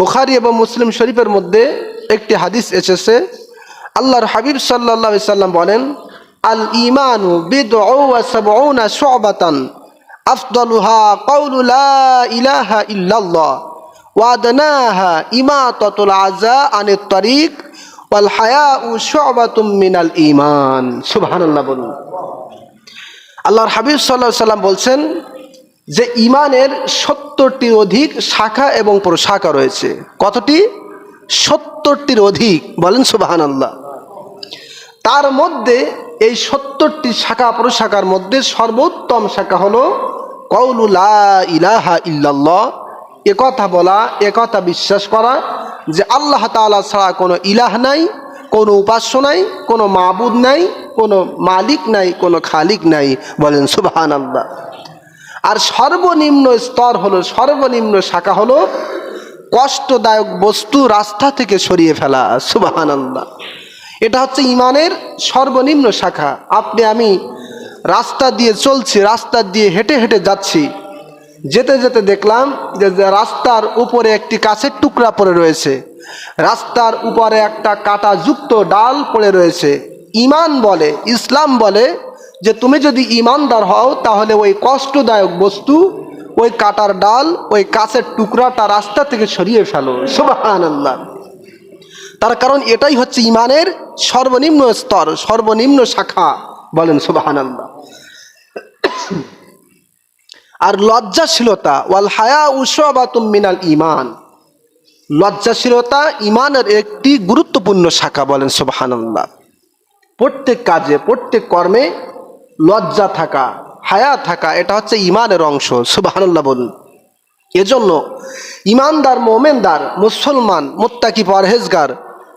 বুখারি এবং মুসলিম শরীফের মধ্যে একটি হাদিস এসেছে। আল্লাহর হাবিব সাল্লাহ সাল্লাম বলেন, আল ইমানু বিদউনা শুবাতান, আফদলুহা কওলু লা ইলাহা ইল্লাল্লাহ ওয়াদনাহা ইমাতাতুল আযা আনিত তরিক, ওয়াল হায়াউ শুবাতুম মিনাল ঈমান। সুবহানাল্লাহ বলুন। আল্লাহর হাবিব সাল্লাহ সাল্লাম বলছেন যে ইমানের সত্তরটির অধিক শাখা এবং প্রশাখা রয়েছে। কতটি? সত্তরটির অধিক। বলেন সুবাহান আল্লাহ তার মধ্যে এই সত্তরটি শাখা প্রশাখার মধ্যে সর্বোত্তম শাখা হলো কৌলুলা ইলাহা ইল্লাল্লাহ। এ কথা বলা, এ কথা বিশ্বাস করা যে আল্লাহ তাআলা ছাড়া কোনো ইলাহ নাই, কোনো উপাস্য নাই, কোনো মাবুদ নাই, কোনো মালিক নাই, কোনো খালিক নাই। বলেন সুবহান আল্লাহ আর সর্বনিম্ন স্তর হলো, সর্বনিম্ন শাখা হলো কষ্টদায়ক বস্তু রাস্তা থেকে সরিয়ে ফেলা সুবাহান এটা হচ্ছে ইমানের সর্বনিম্ন শাখা। আপনি, আমি রাস্তা দিয়ে চলছি, রাস্তা দিয়ে হেঁটে হেঁটে যাচ্ছি। যেতে যেতে দেখলাম যে রাস্তার উপরে একটি কাছের টুকরা পড়ে রয়েছে। রাস্তার উপরে একটা কাঁটাযুক্ত ডাল পড়ে রয়েছে। ইমান বলে, ইসলাম বলে যে তুমি যদি ইমানদার হও, তাহলে ওই কষ্টদায়ক বস্তু, ওই কাটার ডাল, ওই কাছের টুকরাটা রাস্তা থেকে সরিয়ে ফেলো। সুবাহান তার কারণ এটাই হচ্ছে ইমানের সর্বনিম্ন স্তর, সর্বনিম্ন শাখা। বলেন সুবাহান আল্লাহ আর লজ্জাশীলতা, ওয়াল হায়া উসবাতুম মিনাল ইমান লজ্জাশীলতা ইমানের একটি গুরুত্বপূর্ণ শাখা, বলেন সুবাহান আল্লাহ প্রত্যেক কাজে, প্রত্যেক কর্মে লজ্জা থাকা, হায়া থাকা, এটা হচ্ছে ইমানের অংশ সুবাহান্লাহ বলুন। এজন্য ইমানদার, মোমেনদার, মুসলমান, মোত্তাকি, পরহেজগার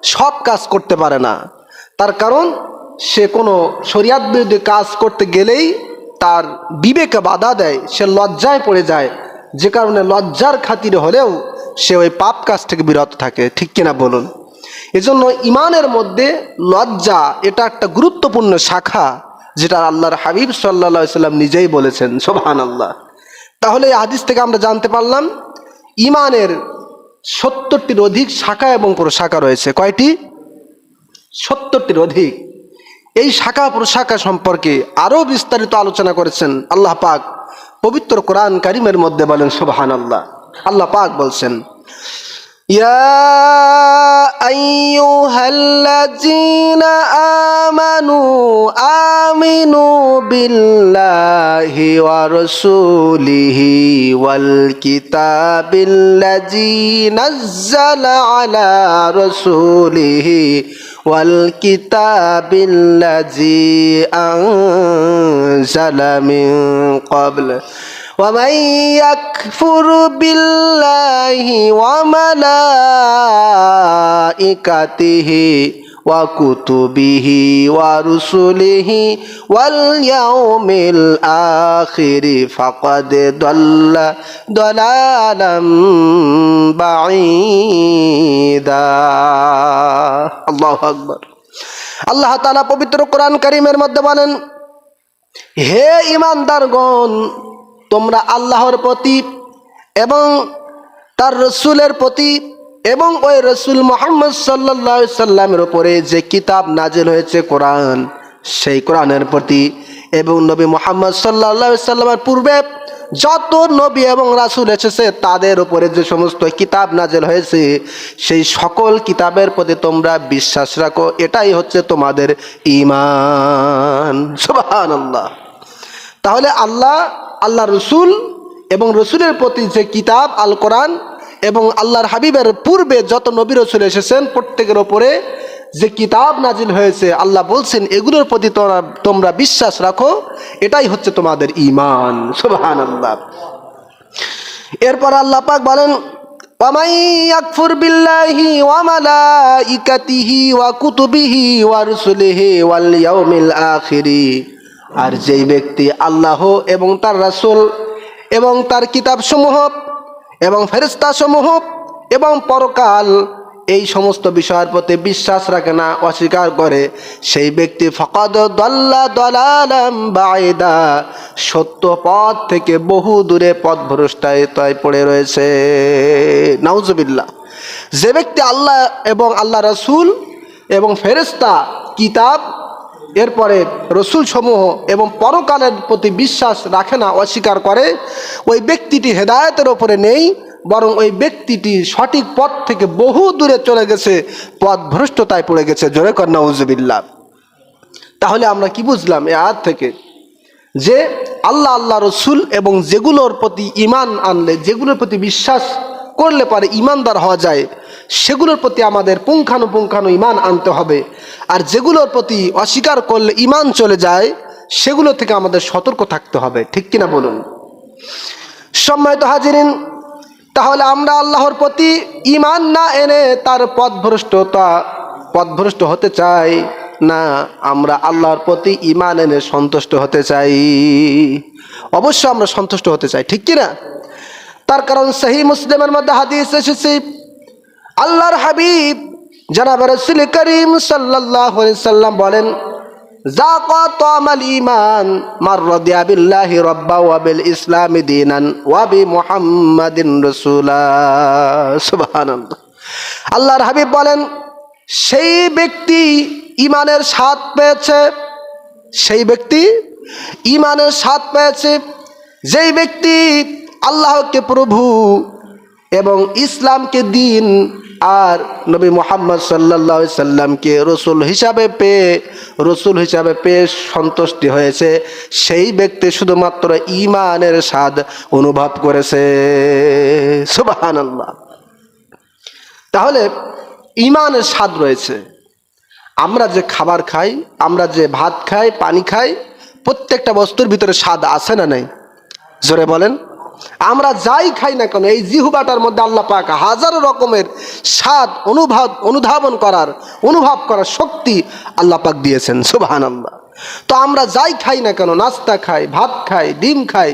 সব কাজ করতে পারে না। তার কারণ, সে কোনো শরিয়াত বিরুদ্ধে কাজ করতে গেলেই তার বিবেকে বাধা দেয়, সে লজ্জায় পড়ে যায়। যে কারণে লজ্জার খাতিরে হলেও সে ওই পাপ কাজ থেকে বিরত থাকে, ঠিক কিনা বলুন? এজন্য ইমানের মধ্যে লজ্জা, এটা একটা গুরুত্বপূর্ণ শাখা। যেটা আল্লাহর হাবিব সাল্লা সাল্লাম নিজেই বলেছেন সোহান আল্লাহ তাহলে এই হাদিস থেকে আমরা জানতে পারলাম ইমানের সত্তরটির অধিক শাখা এবং প্রশাখা রয়েছে। কয়টি? সত্তরটির অধিক। এই শাখা, প্রশাখা সম্পর্কে আরও বিস্তারিত আলোচনা করেছেন আল্লাহ পাক। পবিত্র কোরআন কারিমের মধ্যে বলেন সোবাহান আল্লাহ আল্লাহ পাক বলছেন يا أيها الذين آمنوا آمنوا بالله ورسوله والكتاب الذي نزل على رسوله والكتاب الذي أنزل من قبل ومن يكفر بالله وملائكته وكتبه ورسله واليوم الآخر فقد ضل ضلالا بعيدا الله أكبر আল্লাহ তালা পবিত্র কোরআন করিমের মধ্যে বলেন হে ইমানদারগণ তোমরা আল্লাহর প্রতি এবং তার রসুলের প্রতি এবং ওই রসুল মোহাম্মদ সাল্লা সাল্লামের উপরে যে কিতাব নাজেল হয়েছে কোরআন, সেই কোরআনের প্রতি এবং নবী মোহাম্মদ সাল্লা সাল্লামের পূর্বে যত নবী এবং রাসুল এসেছে, তাদের উপরে যে সমস্ত কিতাব নাজেল হয়েছে, সেই সকল কিতাবের প্রতি তোমরা বিশ্বাস রাখো, এটাই হচ্ছে তোমাদের ইমান সুবাহ তাহলে আল্লাহ আল্লাহ রসুল এবং রসুলের প্রতি যে কিতাব আল কোরআন এবং আল্লাহর হাবিবের পূর্বে যত নবী রসুল এসেছেন প্রত্যেকের ওপরে যে কিতাব নাজিল হয়েছে আল্লাহ বলছেন এগুলোর প্রতি তোমরা তোমরা বিশ্বাস রাখো এটাই হচ্ছে তোমাদের ইমান সুবহান আল্লাহ এরপর আল্লাহ পাক বলেন ومن يكفر بالله وملائكته وكتبه ورسله واليوم الآخر আর যেই ব্যক্তি আল্লাহ এবং তার রাসূল এবং তার কিতাবসমূহ এবং ফেরেস্তাসমূহ এবং পরকাল এই সমস্ত বিষয়ের প্রতি বিশ্বাস রাখে না, অস্বীকার করে, সেই ব্যক্তি ফকদ দল্লা দলালাম বায়দা সত্য পথ থেকে বহু দূরে পথ ভ্রষ্টায় পড়ে রয়েছে। নাউজুবিল্লাহ। যে ব্যক্তি আল্লাহ এবং আল্লাহ রসুল এবং ফেরেস্তা কিতাব এরপরে রসুল সমূহ এবং পরকালের প্রতি বিশ্বাস রাখে না, অস্বীকার করে, ওই ব্যক্তিটি হেদায়তের ওপরে নেই, বরং ওই ব্যক্তিটি সঠিক পথ থেকে বহু দূরে চলে গেছে পথ ভ্রষ্টতায় পড়ে গেছে। জোরে কন্যা উজবিল্লা তাহলে আমরা কি বুঝলাম এ আয়াত থেকে? যে আল্লাহ আল্লাহ রসুল এবং যেগুলোর প্রতি ইমান আনলে, যেগুলোর প্রতি বিশ্বাস করলে পারে ইমানদার হওয়া যায় সেগুলোর প্রতি আমাদের পুঙ্খানুপুঙ্খানু ইমান আনতে হবে। আর যেগুলোর প্রতি অস্বীকার করলে ইমান চলে যায়, সেগুলো থেকে আমাদের সতর্ক থাকতে হবে। ঠিক কিনা বলুন? সম্মানিত হাজিরিন, তাহলে আমরা আল্লাহর প্রতি ইমান না এনে তার পথভ্রষ্টতা পথভ্রষ্ট হতে চাই না, আমরা আল্লাহর প্রতি ইমান এনে সন্তুষ্ট হতে চাই। অবশ্য আমরা সন্তুষ্ট হতে চাই। ঠিক কি না তার কারণ সেই মুসলিমের মধ্যে হাদিস এসেছে আল্লাহর হাবিব জনাব রসুল করিম সাল্লাহ সাল্লাম বলেন ইমান মার রদিয়া আল্লাহর হাবিব বলেন, সেই ব্যক্তি ইমানের স্বাদ পেয়েছে, সেই ব্যক্তি ইমানের স্বাদ পেয়েছে, যেই ব্যক্তি আল্লাহকে প্রভু এবং ইসলামকে দিন আর নবী মোহাম্মদ সাল্লা সাল্লামকে রসুল হিসাবে পেয়ে, রসুল হিসাবে পেয়ে সন্তুষ্টি হয়েছে। সেই ব্যক্তি শুধুমাত্র ইমানের স্বাদ অনুভব করেছে। সুবাহান আল্লাহ তাহলে ইমানের স্বাদ রয়েছে। আমরা যে খাবার খাই, আমরা যে ভাত খাই, পানি খাই, প্রত্যেকটা বস্তুর ভিতরে স্বাদ আছে না নাই? জোরে বলেন। আমরা যাই খাই না কেন, এই জিহুবাটার মধ্যে আল্লাহ পাক হাজারো রকমের স্বাদ অনুভব, অনুধাবন করার, অনুভব করার শক্তি আল্লাহ পাক দিয়েছেন সুবাহান আল্লাহ তো আমরা যাই খাই না কেন, নাস্তা খাই, ভাত খাই, ডিম খাই,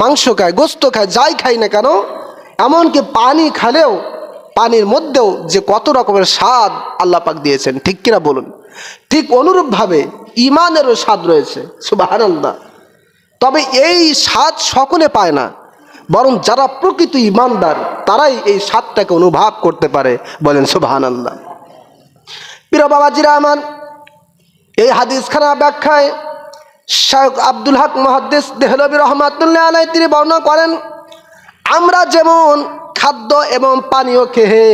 মাংস খাই, গোস্ত খাই, যাই খাই না কেন, এমনকি পানি খালেও, পানির মধ্যেও যে কত রকমের স্বাদ আল্লাহ পাক দিয়েছেন, ঠিক কিনা বলুন? ঠিক অনুরূপভাবে ইমানেরও স্বাদ রয়েছে সুবাহান আল্লাহ তবে এই স্বাদ সকলে পায় না। বরং যারা প্রকৃত ইমানদার, তারাই এই স্বাদটাকে অনুভব করতে পারে। বলেন সুবাহান আল্লাহ প্রিয় বাবাজিরা আমার, এই হাদিসখানা ব্যাখ্যায় শায়ক আব্দুল হক মহাদ্দেস দেহলবী রহমাতুল্লাহ আলাই তিনি বর্ণনা করেন, আমরা যেমন খাদ্য এবং পানীয় খেয়ে,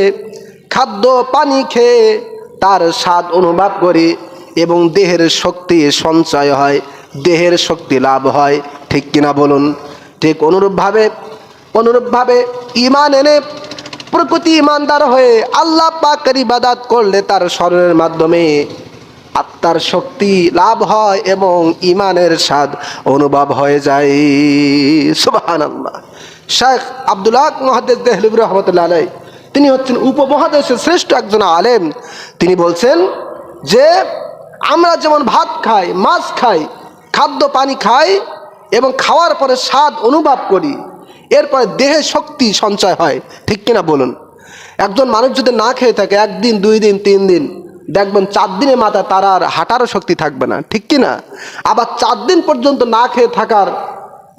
খাদ্য, পানি খেয়ে তার স্বাদ অনুভব করি এবং দেহের শক্তি সঞ্চয় হয়, দেহের শক্তি লাভ হয়, ঠিক কিনা বলুন? ঠিক অনুরূপভাবে অনুরূপভাবে ইমান এনে প্রকৃতি ইমানদার হয়ে আল্লাহ পাকের ইবাদাত করলে তার স্মরণের মাধ্যমে আত্মার শক্তি লাভ হয় এবং ইমানের স্বাদ অনুভব হয়ে যায়। সুবাহান শেখ আবদুল্লাহ মহাদেশ দেহলিব রহমতুল্লাহ আলাই তিনি হচ্ছেন উপমহাদেশের শ্রেষ্ঠ একজন আলেম। তিনি বলছেন যে, আমরা যেমন ভাত খাই, মাছ খাই, খাদ্য পানি খাই এবং খাওয়ার পরে স্বাদ অনুভব করি। এরপরে দেহে শক্তি সঞ্চয় হয়। ঠিক কিনা বলুন? একজন মানুষ যদি না খেয়ে থাকে, একদিন, দুই দিন, তিন দিন, দেখবেন চার দিনের মাথা তার আর হাঁটারও শক্তি থাকবে না। ঠিক কি না আবার চার দিন পর্যন্ত না খেয়ে থাকার,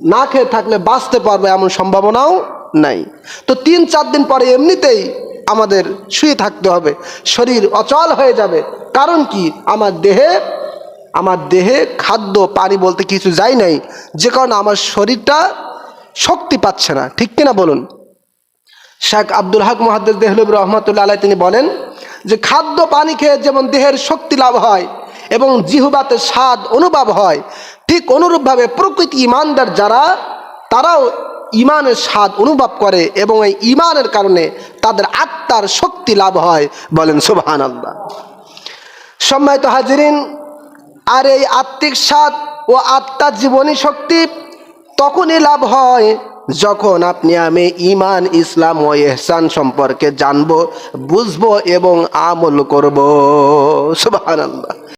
না খেয়ে থাকলে বাঁচতে পারবে এমন সম্ভাবনাও নাই। তো তিন, চার দিন পরে এমনিতেই আমাদের শুয়ে থাকতে হবে। শরীর অচল হয়ে যাবে। কারণ কি? আমার দেহে আমার দেহে খাদ্য, পানি বলতে কিছু যায় নাই, যে কারণে আমার শরীরটা শক্তি পাচ্ছে না। ঠিক কিনা বলুন? শেখ আব্দুল হক মহাদ্দেস দেহলুব রহমতুল্লা আলাই তিনি বলেন যে, খাদ্য, পানি খেয়ে যেমন দেহের শক্তি লাভ হয় এবং জিহুবাতে স্বাদ, অনুভব হয়, ঠিক অনুরূপভাবে প্রকৃতি ইমানদার যারা, তারাও ইমানের স্বাদ অনুভব করে এবং এই ইমানের কারণে তাদের আত্মার শক্তি লাভ হয় বলেন সুবহান আল্লাহ সম্মানিত হাজিরিন আর এই আত্মিক স্বাদ ও আত্মার জীবনী শক্তি তখনই লাভ হয় যখন আপনি আমি ইমান, ইসলাম ও এহসান সম্পর্কে জানব, বুঝব এবং আমল করব। সুবহানাল্লাহ।